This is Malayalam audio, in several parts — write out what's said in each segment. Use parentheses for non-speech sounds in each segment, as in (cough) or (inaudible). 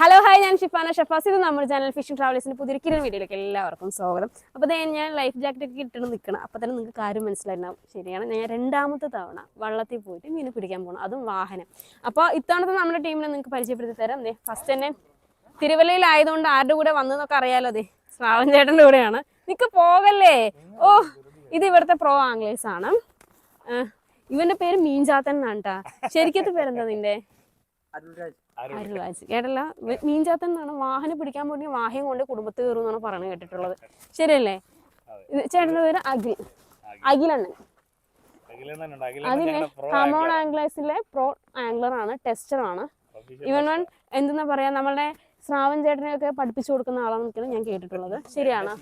ഹലോ ഹായ് ഞാൻ ഷിഫാന ഷഫാസ്. ഇത് നമ്മുടെ ചാനൽ ഫിഷിംഗ് ട്രാവലേഴ്സിന്റെ പുതിയ കിരൺ വീഡിയോയിലേക്ക് എല്ലാവർക്കും സ്വാഗതം. അപ്പോൾ തന്നെ ഞാൻ ലൈഫ് ജാക്കറ്റ് ഒക്കെ ഇട്ടിട്ട് നിൽക്കണം. അപ്പോൾ തന്നെ നിങ്ങൾക്ക് കാര്യം മനസ്സിലായിട്ടുണ്ടാവും ശരിയാണ്. ഞാൻ രണ്ടാമത്തെ തവണ വള്ളത്തിൽ പോയിട്ട് മീൻ പിടിക്കാൻ പോകണം അതും വാഹനം. അപ്പോൾ ഇത്തവണത്തെ നമ്മുടെ ടീമിനെ നിങ്ങൾക്ക് പരിചയപ്പെടുത്തി തരാം. ദേ ഫസ്റ്റ് തന്നെ തിരുവല്ലയിലായതുകൊണ്ട് ആരുടെ കൂടെ വന്നതെന്നൊക്കെ അറിയാലോ അതെ ശ്രാവൻ ചേട്ടന്റെ കൂടെയാണ്. നിക്ക് പോകല്ലേ? ഓ ഇത് ഇവിടുത്തെ പ്രോ ആംഗ്ലേഴ്സ് ആണ്. ഇവന്റെ പേര് മീൻചാത്തൻ എന്നാണ് കേട്ടാ ശരിക്കത്തെ പേരെന്താ നിന്റെ? കേട്ടല്ല? മീൻചാത്തൻ എന്നാണ് വാഹനം പിടിക്കാൻ പോയി വാഹനം കൊണ്ട് കുടുംബത്ത് കയറും എന്നാണ് പറഞ്ഞു കേട്ടിട്ടുള്ളത്. ശരിയല്ലേ? ചേട്ടന്റെ പേര് അഖിൽ. അഖിലണ്ണൻ. അതിലെ ഹമോൺ ആംഗ്ലേഴ്സിലെ പ്രോ ആംഗ്ലർ ആണ് ടെസ്റ്റർ ആണ്. ഇവൻ വൺ എന്തെന്നാ പറയാ നമ്മളുടെ ശ്രാവൺ ചേട്ടനെയൊക്കെ പഠിപ്പിച്ചു കൊടുക്കുന്ന ആളാണെന്നൊക്കെയാണ് ഞാൻ കേട്ടിട്ടുള്ളത്. ശരിയാണ്.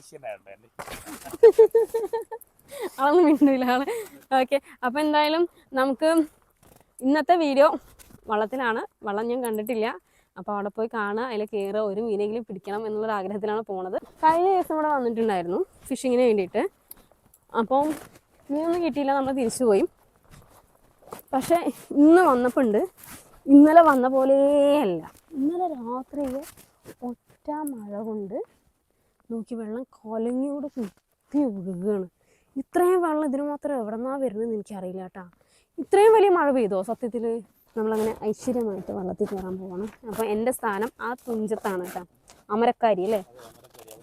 അതൊന്നും മിണ്ടില്ല ആൾ. ഓക്കെ അപ്പൊ എന്തായാലും നമുക്ക് ഇന്നത്തെ വീഡിയോ വള്ളത്തിലാണ്. വള്ളം ഞാൻ കണ്ടിട്ടില്ല. അപ്പോൾ അവിടെ പോയി കാണുക. അതിൽ കയറുക. ഒരു മീനെങ്കിലും പിടിക്കണം എന്നുള്ള ആഗ്രഹത്തിലാണ് പോണത്. കഴിഞ്ഞ ദിവസം ഇവിടെ വന്നിട്ടുണ്ടായിരുന്നു ഫിഷിങ്ങിന് വേണ്ടിയിട്ട്. അപ്പം മീനൊന്നും കിട്ടിയില്ല. നമ്മൾ തിരിച്ചു പോയി. പക്ഷേ ഇന്ന് വന്നപ്പോൾ ഉണ്ട് ഇന്നലെ വന്ന പോലെയല്ല ഇന്നലെ രാത്രി ഒറ്റ മഴ കൊണ്ട് നോക്കി വെള്ളം കൊലങ്ങിയോട് കുത്തി ഒഴുകുകയാണ് ഇത്രയും വെള്ളം ഇതിന് മാത്രം എവിടെ നിന്നാണ് വരുന്നതെന്ന് എനിക്കറിയില്ല കേട്ടാ. ഇത്രയും വലിയ മഴ പെയ്തോ സത്യത്തിൽ നമ്മളങ്ങനെ ഐശ്വര്യമായിട്ട് വള്ളത്തിൽ കയറാൻ പോകണം അപ്പോൾ എന്റെ സ്ഥാനം ആ തുഞ്ചത്താണ് കേട്ടോ. അമരക്കാരി അല്ലേ?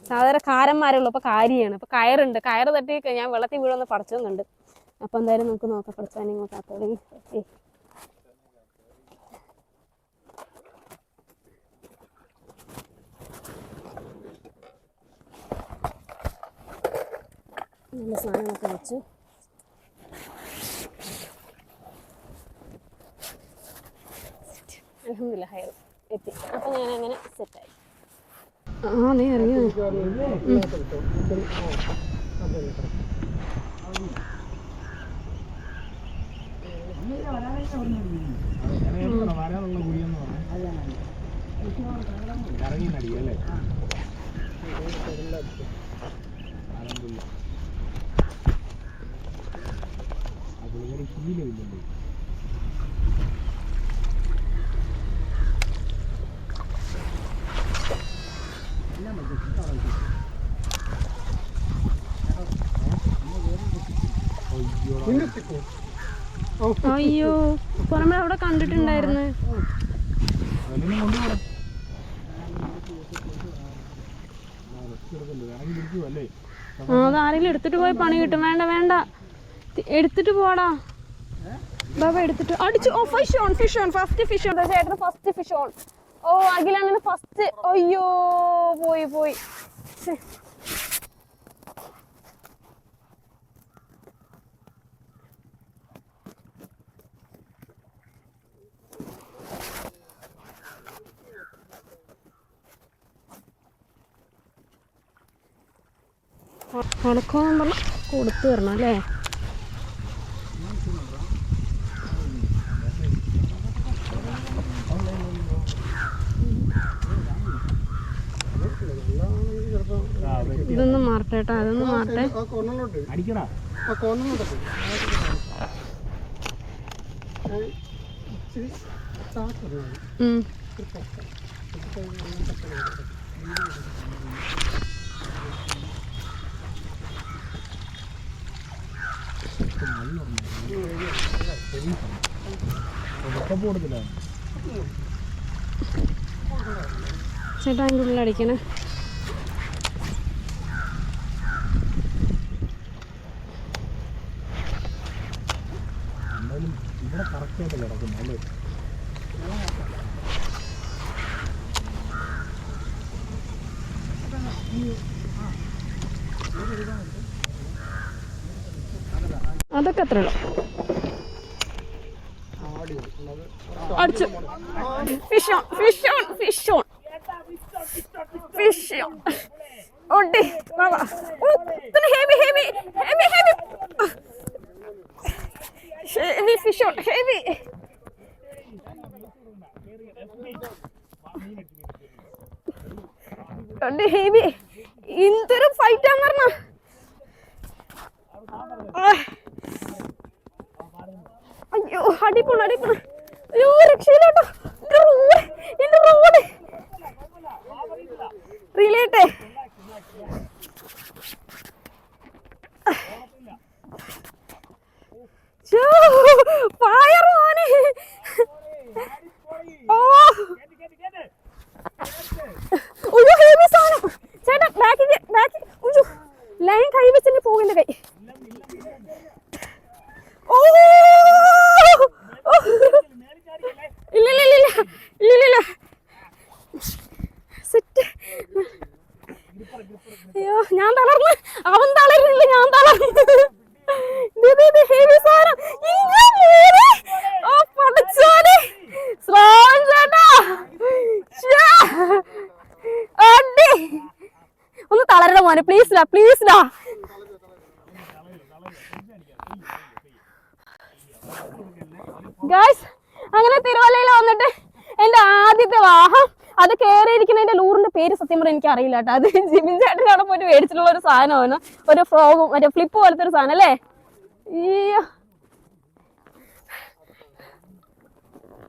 സാധാരണ കാരന്മാരുള്ളൂ അപ്പോൾ കാരിയാണ്. അപ്പോൾ കയറുണ്ട്. കയർ തട്ടി ഞാൻ വെള്ളത്തിൽ വീഴുമെന്ന് പറിച്ചൊന്നുണ്ട് അപ്പോൾ എന്തായാലും നമുക്ക് നോക്കാം. പഠിച്ചാൽ കാത്തോളി. ഏ. നല്ല സാധനങ്ങളൊക്കെ വെച്ച്. അലഹമില്ല ഹയർ എത്തി. അപ്പം ഞാൻ അങ്ങനെ സെറ്റായി ആ നീ ഇറങ്ങി ഇറങ്ങി നടിയല്ലേ പുള്ളിക്കാരി ശീലമില്ലല്ലോ അയ്യോ നമ്മൾ അവിടെ കണ്ടിട്ടുണ്ടായിരുന്നു. അത് ആരെങ്കിലും എടുത്തിട്ട് പോയി പണി കിട്ടും. വേണ്ട വേണ്ട. എടുത്തിട്ട് പോടാ. ബാബ എടുത്തിട്ട് അടിച്ചു. ഓ fish on fish on first fish on ചേട്ടന് ഫസ്റ്റ് ഫിഷ് ഓൺ ഓ അഖിലാണ് ഫസ്റ്റ് അയ്യോ പോയി പോയി. ഉണക്കോന്നും പറഞ്ഞ കൊടുത്തു തരണം അല്ലേ ഇതൊന്നും മാറട്ടെ കേട്ടോ അതൊന്നും മാറട്ടെ ഉം. ചേട്ടാ അതിന്റെ എന്തായാലും ഇവിടെ കറക്റ്റായിട്ട് കിടക്കുന്നു അതൊക്കെ അത്ര ഉള്ളു. അടിച്ചു. Fish on fish on fish on fish on വാ heavy heavy heavy heavy heavy fish on heavy ഉണ്ട് ഹെവി എന്തൊരു ഫൈറ്റാന്ന് പറഞ്ഞ അയ്യോ അടിപൊളി അടിപൊളി അയ്യോ രക്ഷയില്ലാട്ടോ എന്റെ റോഡ് എന്റെ റോഡ് റിലേറ്റേ ഫയർ മോനെ ഓ ഒരു ഹെവി സാധനം ചേട്ടാ ബാക്കി ബാക്കി ഒരു ലൈൻ കൈ വെച്ചിട്ട് പോകില്ല കൈ ഓ ഓ. ഇല്ല ഇല്ല ഇല്ല ഇല്ല ഇല്ല ഇല്ല സെറ്റ് അയ്യോ ഞാൻ തളർന്ന് അവൻ തളരുന്നില്ല ഞാൻ തളർന്ന് ഹെവി സാധനം ഇങ്ങനെ കേറി. ഓ പഠിച്ചോനെ ശ്രാവൺ ചേട്ടാ ശ്ശേ. അടി ഒന്ന് തളരണ മോനെ പ്ലീസ് ഡാ പ്ലീസ് ഡാ ഗായ്സ് അങ്ങനെ തിരുവല്ലയിൽ വന്നിട്ട് എന്റെ ആദ്യത്തെ വാഹം അത് കയറിയിരിക്കുന്നതിന്റെ ലൂറിന്റെ പേര് സത്യം പറഞ്ഞാൽ എനിക്ക് അറിയില്ല കേട്ടോ. അത് ജിബിൻ ചേട്ടൻ അവിടെ പോയിട്ട് മേടിച്ചിട്ടുള്ള ഒരു സാധനമാണ്. ഒരു ഫ്രോഗും മറ്റേ ഫ്ലിപ്പ് പോലത്തെ ഒരു സാധനം അല്ലേ? അയ്യോ.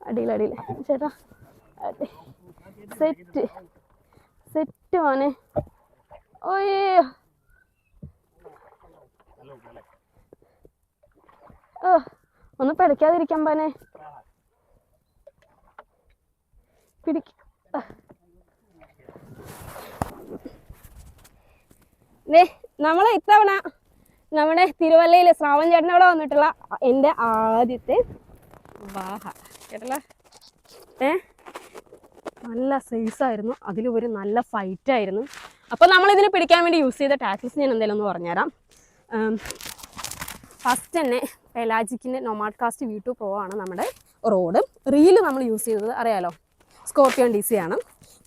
അടിയിൽ അടിയിൽ. ചേട്ടാ സെറ്റ് സെറ്റ് മോനെ ഓയ്യോ ഓ ഒന്ന് പിടയ്ക്കാതിരിക്കാൻ പാനെ. പിടിക്ക. നമ്മളെ ഇത്തവണ നമ്മുടെ തിരുവല്ലയിലെ ശ്രാവൺ അവിടെ വന്നിട്ടുള്ള എന്റെ ആദ്യത്തെ വാഹ കേട്ടല്ല? ഏ? നല്ല സൈസായിരുന്നു ഒരു നല്ല ഫൈറ്റ് ആയിരുന്നു. അപ്പോൾ നമ്മൾ ഇതിനെ പിടിക്കാൻ വേണ്ടി യൂസ് ചെയ്ത ടാക്സിസ് ഞാൻ എന്തെങ്കിലും ഒന്ന് പറഞ്ഞുതരാം. ഫസ്റ്റ് തന്നെ പെലാജിക്കിന്റെ നൊമാഡ് കാസ്റ്റ് വി ടു ആണ് നമ്മുടെ റോഡ്. റീൽ നമ്മൾ യൂസ് ചെയ്തത് അറിയാലോ? സ്കോർപ്പിയോൺ ഡി സി ആണ്.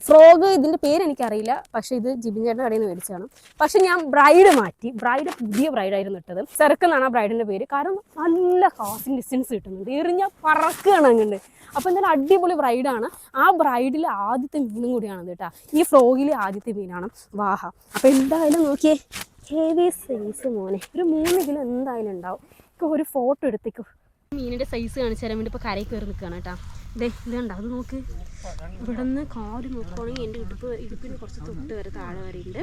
ഫ്രോഗ് ഇതിന്റെ പേര് എനിക്കറിയില്ല. പക്ഷെ ഇത് ജിബിൻ ചേട്ടന്റെ കടയിൽ നിന്ന് മേടിച്ചതാണ്. പക്ഷേ ഞാൻ ബ്രൈഡ് മാറ്റി ബ്രൈഡ് പുതിയ ബ്രൈഡായിരുന്നു ഇട്ടത്. ചെറുക്കെന്നാണ് ആ ബ്രൈഡിന്റെ പേര്. കാരണം നല്ല കാസിങ് ഡിസ്റ്റൻസ് കിട്ടുന്നുണ്ട് എറിഞ്ഞ പറക്കുകയാണ് അങ്ങോട്ട്. അപ്പോൾ എന്തായാലും അടിപൊളി ബ്രൈഡാണ് ആ ബ്രൈഡിൽ ആദ്യത്തെ മീനും കൂടിയാണ് കേട്ടോ. ഈ ഫ്രോഗിലെ ആദ്യത്തെ മീനാണ്. വാഹ. അപ്പോൾ എന്തായാലും നോക്കിയേ. ഹെവി സൈസ് മോനെ. ഒരു മൂന്ന് കിലോ എന്തായാലും ഉണ്ടാവും. ഒരു ഫോട്ടോ എടുത്തേക്കോ. മീനിന്റെ സൈസ് കാണിച്ചു തരാൻ വേണ്ടി ഇപ്പോൾ കരയിൽ കയറി നിൽക്കുകയാണ് കേട്ടോ. ഇതുണ്ട് അത് നോക്ക്. ഇവിടെ നിന്ന് കാൽ നോക്കുവാണെങ്കിൽ എന്റെ ഇടുപ്പ് ഇടുപ്പിന് കുറച്ച് തൊട്ട് വരെ താഴെ വരെ ഉണ്ട്.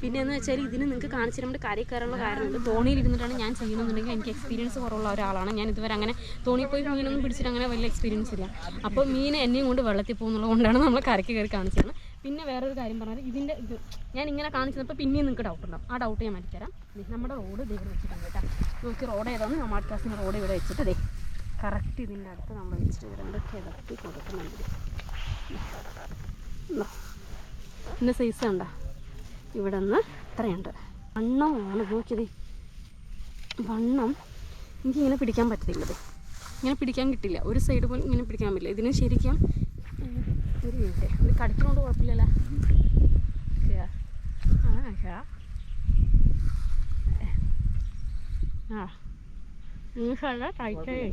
പിന്നെ എന്ന് വെച്ചാൽ ഇതിന് നിങ്ങൾക്ക് കാണിച്ചു തരേണ്ട കാര്യം കയറാനുള്ള കാര്യമുണ്ട് തോണിയിൽ ഇരുന്നിട്ടാണ് ഞാൻ ചെയ്യുന്നുണ്ടെങ്കിൽ എനിക്ക് എക്സ്പീരിയൻസ് കുറവുള്ള ഒരാളാണ്. ഞാൻ ഇതുവരെ അങ്ങനെ തോണിയിൽ പോയി മീനൊന്നും പിടിച്ചിട്ട് അങ്ങനെ വലിയ എക്സ്പീരിയൻസ് ഇല്ല. അപ്പോൾ മീൻ എന്നെയും കൊണ്ട് വെള്ളത്തിൽ പോകുന്നുള്ളത് കൊണ്ടാണ് നമ്മൾ കരയ്ക്ക് കയറി കാണിച്ചു തരുന്നത്. പിന്നെ വേറൊരു കാര്യം പറഞ്ഞാൽ ഇതിന്റെ ഇത് ഞാൻ ഇങ്ങനെ കാണിച്ചപ്പോൾ പിന്നെയും നിങ്ങൾക്ക് ഡൗട്ട് ഉണ്ടാവും. ആ ഡൗട്ട് ഞാൻ മാറ്റിത്തരാം. തരാം നമ്മുടെ റോഡ് ദേ ഇവിടെ വെച്ചിട്ടുണ്ട് കേട്ടോ. നോക്കി റോഡ് ഏതാണ് നമ്മുടെ ക്ലാസ്സിന്റെ റോഡ് ഇവിടെ വെച്ചിട്ട് ദേ. കറക്റ്റ് ഇതിന്റെ അടുത്ത് നമ്മൾ വെച്ചിട്ട് രണ്ട് കിടത്തി കൊടുക്കുന്നുണ്ട്. ഇതാ. ഇതിന്റെ സൈസ് ഉണ്ടോ ഇവിടെ നിന്ന് ഇത്രയുണ്ട്. വണ്ണമാണ് നോക്കിയത്. വണ്ണം എനിക്ക് ഇങ്ങനെ പിടിക്കാൻ പറ്റത്തില്ലത് ഇങ്ങനെ പിടിക്കാൻ കിട്ടില്ല. ഒരു സൈഡ് പോലും ഇങ്ങനെ പിടിക്കാൻ പറ്റില്ല. ഇതിന് ശരിക്കും ഒരു മിനിറ്റ് ഇത് കടിക്കുന്നതുകൊണ്ട് കുഴപ്പമില്ലല്ലോ? ആ. ലൂസല്ല ടൈറ്റായി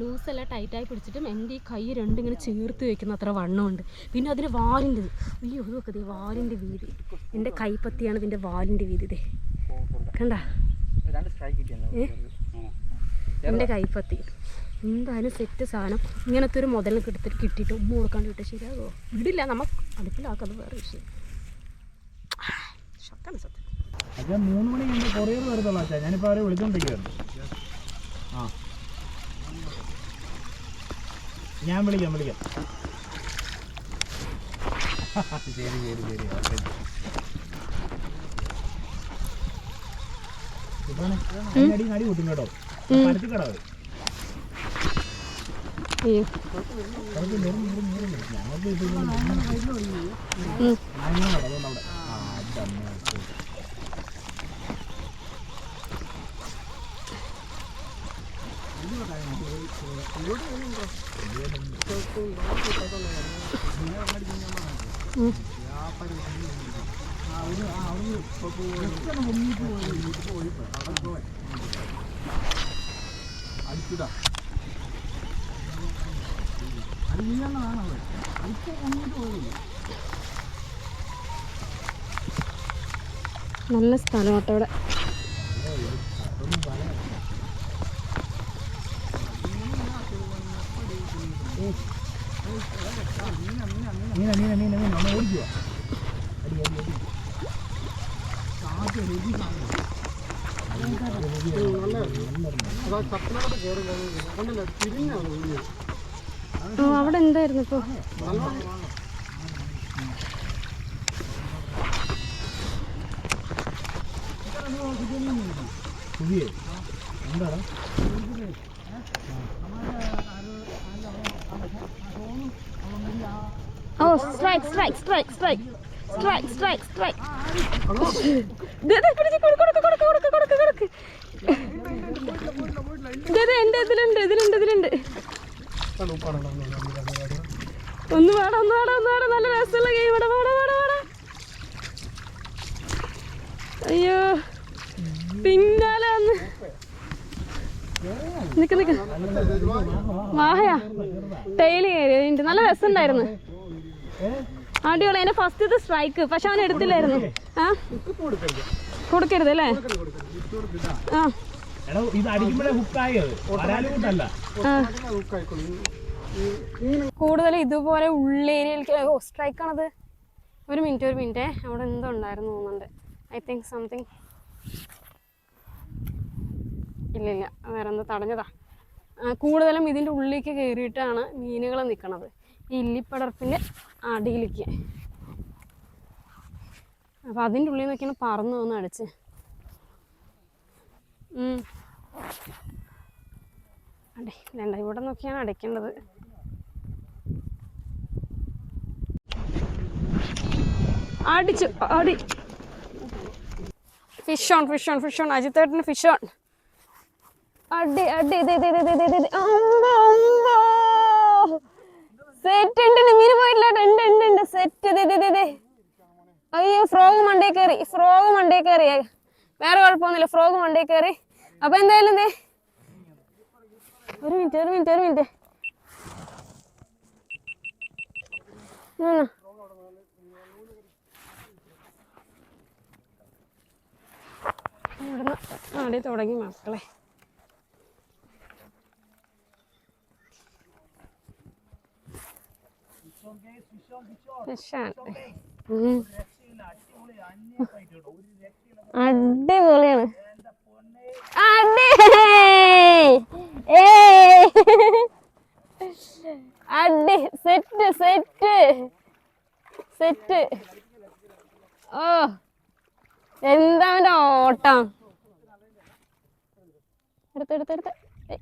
ലൂസല്ല ടൈറ്റായി പിടിച്ചിട്ടും എന്റെ ഈ കൈ രണ്ടും ഇങ്ങനെ ചേർത്ത് വെക്കുന്ന അത്ര വണ്ണമുണ്ട്. പിന്നെ അതിന് വാലിന്റെ ഇത്. അയ്യോ ഇതൊക്കെ ദേ വാലിന്റെ വീതി. എന്റെ കൈപ്പത്തിയാണ് ഇതിന്റെ വാലിന്റെ വീതി ഇതേ കണ്ട? എന്റെ കൈപ്പത്തി. എന്തായാലും സെറ്റ് സാധനം. ഇങ്ങനത്തെ ഒരു മുതലിന് കിട്ടി കിട്ടിയിട്ട് ഉമ്മ കൊടുക്കാണ്ട് വിട്ട് ശരിയാകുമോ? ഇടില്ല നമ്മൾ അടുപ്പിലാക്കുന്നത് വേറെ വിഷയം. ശക്തമാണ് സത്യം. അച്ഛാ മൂന്ന് മണി കഴിഞ്ഞ് കൊറിയർ വരത്തുള്ള അച്ഛാ. ഞാനിപ്പോൾ അവരെ വിളിച്ചോണ്ടിരിക്കുന്നു ആ. ഞാൻ വിളിക്കാം വിളിക്കാം. (laughs) ശരി ശരി ശരി. ഓക്കെ. അടി നടി കൂട്ടും കേട്ടോ. പരത്തി കടാവ് ഞങ്ങൾക്ക് അവിടെ ആ അതന്നെ ഉം. അടിച്ചതാ അത് പോയില്ല നല്ല സ്ഥലം കേട്ടോ മീന മീന മീന മീന ഒന്ന് ഓടിക്കുക അടി അടി അടി കാറ്റ് രുചി അവിടെ എന്തായിരുന്നു ഇപ്പോൾ പുതിയ എന്താണ് ഓ strike strike strike strike strike strike strike എന്റെ ഇതിലുണ്ട് ഇതിലുണ്ട് ഇതിലുണ്ട്. ഒന്ന് വേണം ഒന്ന് വേണം ഒന്ന് വേണം നല്ല രസമുള്ള ഗെയിം ഇവിടെ വേണം വേണം വേണം അയ്യോ. പിന്നാലെ വന്ന് നിക്ക് നിക്ക്. വാഹയാ. ടൈൽ കയറി നല്ല രസമുണ്ടായിരുന്നു. അടിപൊളി. എന്റെ ഫസ്റ്റ് സ്ട്രൈക്ക് പക്ഷെ അവൻ എടുത്തില്ലായിരുന്നു. ആ? കൊടുക്കരുത് അല്ലേ? ആ. കൂടുതൽ ഇതുപോലെ ഉള്ളേരിയയിലേക്ക് ഓ സ്ട്രൈക്ക് ആണത്. ഒരു മിനിറ്റ് ഒരു മിനിറ്റ് അവിടെ എന്തോ ഉണ്ടായിരുന്നു തോന്നുന്നുണ്ട്. ഐ തിങ്ക് സംതിങ് ഇല്ല ഇല്ല. വേറെ എന്തോ തടഞ്ഞതാ. ആ, കൂടുതലും ഇതിന്റെ ഉള്ളിലേക്ക് കയറിയിട്ടാണ് മീനുകൾ നിൽക്കണത് ഈ ഇല്ലിപ്പടർപ്പിന്റെ അടിയിലേക്ക്. അപ്പോൾ അതിന്റെ ഉള്ളിൽ നിന്നൊക്കെയാണ് പറന്ന് വന്ന് അടിച്ച്. അടി വേണ്ട ഇവിടെ നിന്നൊക്കെയാണ് അടയ്ക്കേണ്ടത് അടിച്ചു അടി. Fish on fish on fish on അജിത്തേട്ടന് fish on അടി അടി അമ്മ ഇത് ഇത് ഇത് ഇത് ഇത് അമ്പോ അമ്പോ സെറ്റ് ഉണ്ട്. മീന് പോയിട്ടില്ല. ഉണ്ട് ഉണ്ട് ഉണ്ട്. സെറ്റ് അയ്യോ ഫ്രോഗ് മണ്ടേ കയറി. ഫ്രോഗ് മണ്ടേ കയറി. വേറെ കുഴപ്പമൊന്നുമില്ല. ഫ്രോഗ് മണ്ടേ കയറി. അപ്പൊ എന്തായാലും എന്തേ ഒരു മിനിറ്റ് ഒരു മിനിറ്റ് ഒരു മിനിറ്റ് അവിടെ തുടങ്ങി മക്കളെ. അടിപൊളിയാണ് അടി ഏയ്. അടി സെറ്റ് സെറ്റ് സെറ്റ് ഓ എന്താ അവന്റെ ഓട്ടം എടുത്ത് എടുത്ത് എടുത്ത് ഏയ്.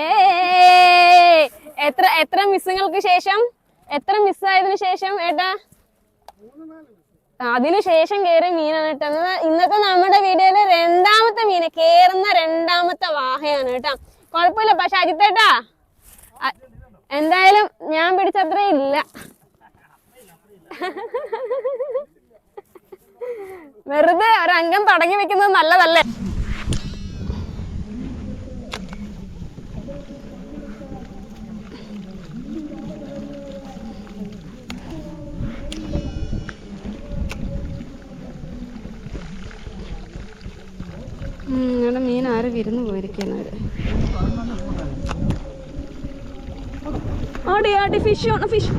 ഏയ്. എത്ര എത്ര ശേഷം? എത്ര മിസ് ആയതിനു ശേഷം ഏട്ടാ? അതിനു ശേഷം കയറിയ മീനാണ് കേട്ടോ. ഇന്നത്തെ നമ്മുടെ വീഡിയോയിലെ രണ്ടാമത്തെ മീന് കേറുന്ന രണ്ടാമത്തെ വാഹയാണ് കേട്ടോ. കുഴപ്പമില്ല. പക്ഷെ അജിത്തേട്ടാ എന്തായാലും ഞാൻ പിടിച്ചത്ര ഇല്ല. വെറുതെ ഒരംഗം തുടങ്ങി വെക്കുന്നത് നല്ലതല്ലേ? വിരുന്ന് പോയിരിക്കുന്നത് ഓടി ഓടി ഫിഷ് ഫിഷ്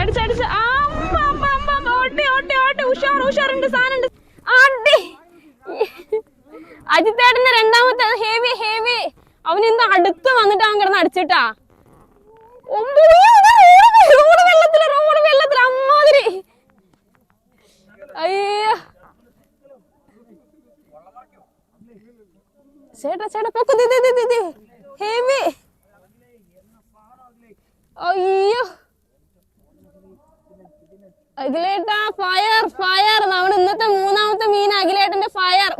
അടിച്ച് ഓട്ടി ഓട്ടി ഓട്ടി ഉഷാർ ഉഷാറുണ്ട് സാധനമുണ്ട്. അടി അജിത്തേട്ടന്റെ രണ്ടാമത്തെ ഹേവി ഹേവി അവൻ ഇന്ന് അടുത്ത് വന്നിട്ട് അവൻ കിടന്ന് അടിച്ചിട്ടാ. റോഡ് വെള്ളത്തിൽ റോഡ് വെള്ളത്തിൽ അമ്മാതിരി. അയ്യോ. ചേട്ടാ ചേട്ടാ പൊക്ക് ദേ, ദേ, ദേ, ദേ, ദേ. അയ്യോ. അഖിലേട്ടാ ഫയർ ഫയർ നമ്മുടെ ഇന്നത്തെ മൂന്നാമത്തെ മീൻ അഖിലേട്ടന്റെ ഫയർ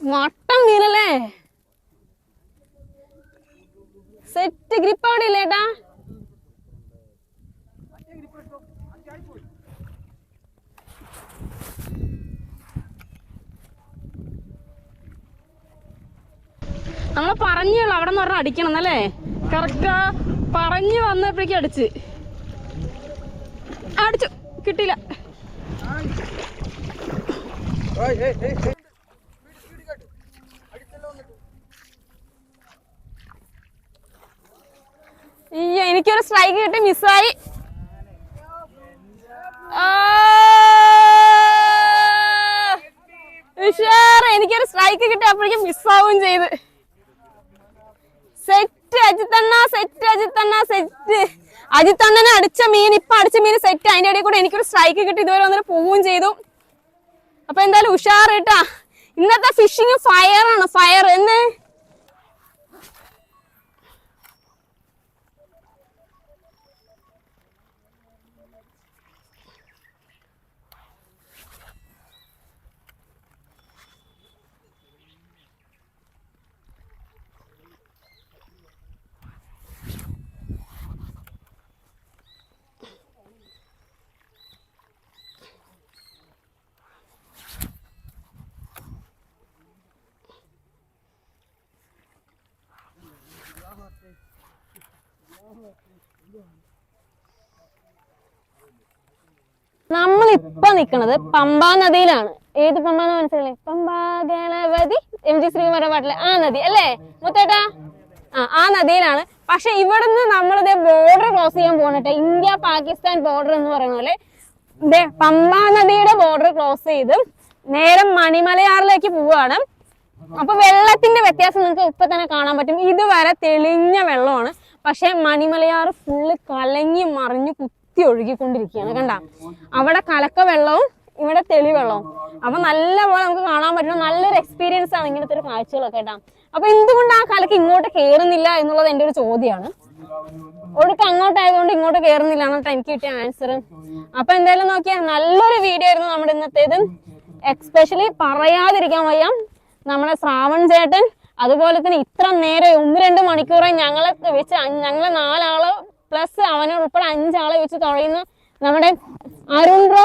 മട്ടൻ മീനല്ലേ? സെറ്റ് ഗ്രിപ്പ് അവിടെ ഇല്ലേട്ടാ. നമ്മളെ പറഞ്ഞുള്ള അവിടെ നിന്ന് പറഞ്ഞാൽ അടിക്കണം അല്ലേ കറക്റ്റാ പറഞ്ഞു വന്നപ്പോഴേക്കും അടിച്ച്. അടിച്ചു. കിട്ടിയില്ല. എനിക്കൊരു സ്ട്രൈക്ക് കിട്ടി മിസ്സായി എനിക്കൊരു സ്ട്രൈക്ക് കിട്ടി അപ്പോഴേക്കും മിസ്സാവുകയും ചെയ്ത്. സെറ്റ് അജിത്തണ്ണ സെറ്റ് അജിത്തണ്ണ സെറ്റ് അജിത്തണ്ണനെ അടിച്ച മീൻ ഇപ്പൊ അടിച്ച മീൻ സെറ്റ് അതിന്റെ ഇടയിൽ കൂടെ എനിക്കൊരു സ്ട്രൈക്ക് കിട്ടി. ഇതുവരെ വന്നിട്ട് പോവുകയും ചെയ്തു. അപ്പൊ എന്തായാലും ഉഷാറ് കേട്ടാ ഇന്നത്തെ ഫിഷിങ് ഫയർ ആണ്. ഫയർ എന്ന് നമ്മൾ ഇപ്പൊ നിക്കണത് പമ്പാ നദിയിലാണ്. ഏത് പമ്പാന്ന് മനസ്സിലായി പമ്പാ ഗണപതി എം ജി ശ്രീകുമാരൻ പാട്ടിലെ ആ നദി അല്ലേ? മുത്തേട്ടാ? ആ ആ നദിയിലാണ്. പക്ഷെ ഇവിടുന്ന് നമ്മളിത് ബോർഡർ ക്രോസ് ചെയ്യാൻ പോകണട്ടെ ഇന്ത്യ പാകിസ്ഥാൻ ബോർഡർ എന്ന് പറയുന്ന പോലെ പമ്പാ നദിയുടെ ബോർഡർ ക്രോസ് ചെയ്ത് നേരം മണിമലയാറിലേക്ക് പോവുകയാണ്. അപ്പൊ വെള്ളത്തിന്റെ വ്യത്യാസം നിങ്ങൾക്ക് ഇപ്പൊ തന്നെ കാണാൻ പറ്റും. ഇതുവരെ തെളിഞ്ഞ വെള്ളമാണ്. പക്ഷെ മണിമലയാറ് ഫുള്ള് കലങ്ങി മറിഞ്ഞു കുത്തി ഒഴുകിക്കൊണ്ടിരിക്കുകയാണ്. കണ്ട? അവിടെ കലക്ക വെള്ളവും ഇവിടെ തെളിവെള്ളവും അപ്പൊ നല്ല പോലെ നമുക്ക് കാണാൻ പറ്റുന്ന നല്ലൊരു എക്സ്പീരിയൻസ് ആണ് ഇങ്ങനത്തെ ഒരു കാഴ്ചകളൊക്കെ കേട്ടാ. അപ്പൊ എന്തുകൊണ്ട് ആ കലക്ക് ഇങ്ങോട്ട് കയറുന്നില്ല എന്നുള്ളത് എന്റെ ഒരു ചോദ്യമാണ് ഒഴുക്ക് അങ്ങോട്ടായതുകൊണ്ട് ഇങ്ങോട്ട് കയറുന്നില്ല എന്നിട്ട് എനിക്ക് കിട്ടിയ ആൻസർ അപ്പൊ എന്തായാലും നോക്കിയാൽ നല്ലൊരു വീഡിയോ ആയിരുന്നു നമ്മുടെ ഇന്നത്തേത്. എക്സ്പെഷ്യലി പറയാതിരിക്കാൻ വയ്യ. നമ്മുടെ ശ്രാവൺ ചേട്ടൻ അതുപോലെ തന്നെ ഇത്ര നേരം ഒന്ന് രണ്ട് മണിക്കൂറെ ഞങ്ങളെ വെച്ച് ഞങ്ങളെ നാലാൾ പ്ലസ് അവനെ അഞ്ചാളെ വെച്ച് തുഴയുന്ന നമ്മുടെ അരുൺ റോ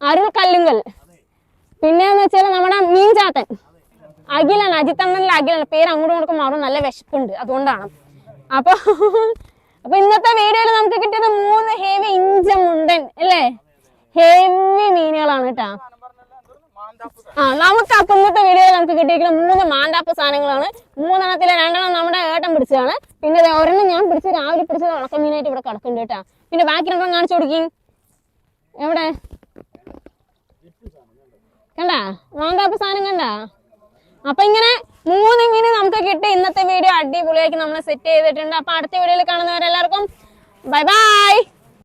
അരുൾ കല്ലുങ്കൽ. പിന്നെന്ന് വെച്ചാൽ നമ്മുടെ മീൻചാത്തൻ. അഖിലാണ് അഖിലാണ് അജിത്തണ്ണനിലെ അഖിലാണ്. പേര് അങ്ങോട്ടും ഇങ്ങോട്ടും മാറും. നല്ല വിശപ്പുണ്ട്. അതുകൊണ്ടാണ്. അപ്പൊ (laughs) അപ്പൊ ഇന്നത്തെ വീഡിയോയിൽ നമുക്ക് കിട്ടിയത് മൂന്ന് ഹെവി ഇഞ്ചമുണ്ടൻ അല്ലേ? ഹെവി മീനുകളാണ് കേട്ടാ. ആ നമുക്ക് അപ്പൊ വീഡിയോയിൽ നമുക്ക് കിട്ടിയിരിക്കുന്ന മൂന്ന് മാണ്ടാപ്പ് സാധനങ്ങളാണ്. മൂന്നെണ്ണത്തിലെ രണ്ടെണ്ണം നമ്മുടെ ഏട്ടൻ പിടിച്ചതാണ്. പിന്നെ ഒരെണ്ണം ഞാൻ പിടിച്ച് രാവിലെ പിടിച്ചത് ഉണക്കമീനായിട്ട് ഇവിടെ കിടക്കുന്നുണ്ട് കേട്ടാ. പിന്നെ ബാക്കി രണ്ടെണ്ണം കാണിച്ചു കൊടുക്കും. എവിടെ? കണ്ട? മാണ്ടാപ്പ് സാധനം കണ്ട? അപ്പൊ ഇങ്ങനെ മൂന്ന് മീന് നമുക്ക് കിട്ടി. ഇന്നത്തെ വീഡിയോ അടിപൊളിയാക്കി നമ്മൾ സെറ്റ് ചെയ്തിട്ടുണ്ട്. അപ്പൊ അടുത്ത വീഡിയോയിൽ കാണുന്നവരെല്ലാവർക്കും ബൈ ബൈ